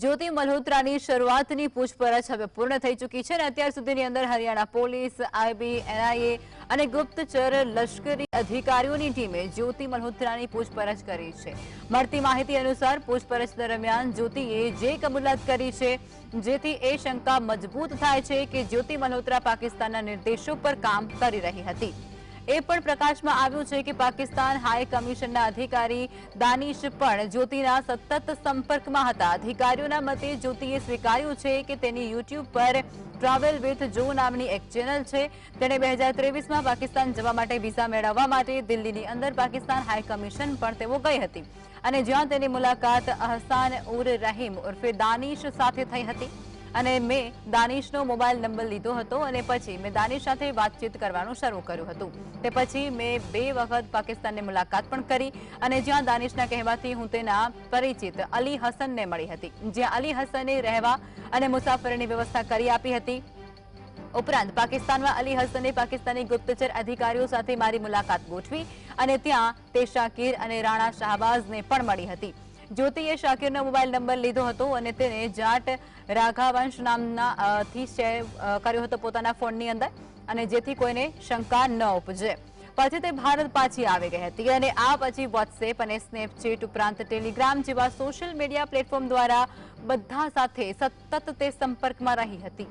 ज्योति मल्होत्राની શરુઆતની પૂછપરછ હવે પૂર્ણ થઈ ચૂકી છે અને અત્યાર સુધીની અંદર હરિયાણા પોલીસ આઇબીએ એનઆઇએ અને ગુપ્તચર લશ્કરી અધિકારીઓની ટીમે ज्योति मल्होत्राની પૂછપરછ કરી છે. મળતી માહિતી અનુસાર પૂછપરછ દરમિયાન ज्योतिએ જે કબૂલાત કરી છે જેથી એ શંકા મજબૂત થાય છે કે ज्योति मल्होत्रा પાકિસ્તાનના નિર્દેશો પર કામ કરી રહી હતી. એ પણ પ્રકાશમાં આવ્યું છે કે પાકિસ્તાન હાઈ કમિશનના અધિકારી દાનિશ પણ જ્યોતિના સતત સંપર્કમાં હતા અધિકારીઓના મતે જ્યોતિએ સ્વીકાર્યું છે કે તેની YouTube પર ટ્રાવેલ વિથ જો નામની એક ચેનલ છે તેણે 2023 માં પાકિસ્તાન જવા માટે વિઝા મેળવવા માટે દિલ્હીની અંદર પાકિસ્તાન હાઈ કમિશન પર તેઓ ગઈ હતી અને જ્યાં તેની મુલાકાત અહસાન ઉર રહીમ ઉર ફિદાનિશ સાથે થઈ હતી અને મે દાનિશનો મોબાઈલ નંબર લીધો હતો અને પછી મે દાનિશ સાથે વાતચીત કરવાનું શરૂ કર્યું હતું તે પછી મે બે વખત પાકિસ્તાનની મુલાકાત પણ કરી અને જ્યાં દાનિશના કહેવાતી હોતેના પરિચિત અલી हसनને મળી હતી જ્યાં અલી हसनે રહેવા અને મુસાફરીની વ્યવસ્થા કરી આપી હતી ઉપરાંત પાકિસ્તાનમાં અલી हसनે પાકિસ્તાની ગુપ્તચર અધિકારીઓ સાથે મારી મુલાકાત ગોઠવી અને ત્યાં તે શાકીર અને રાણા શાહબાઝને પણ મળી હતી જ્યોતિએ શાકીરનો મોબાઈલ નંબર લીધો હતો અને તેને જાટ રાઘાવંશ નામના થી શેર કર્યો હતો પોતાના ફોનની અંદર અને જેથી કોઈને શંકા ન ઉપજે પછી તે ભારત પાછી આવી ગઈ હતી અને આ પછી વોટ્સએપ અને સ્નેપચેટ ઉપરાંત ટેલિગ્રામ જેવા સોશિયલ મીડિયા પ્લેટફોર્મ દ્વારા બધા સાથે સતત તે સંપર્કમાં રહી હતી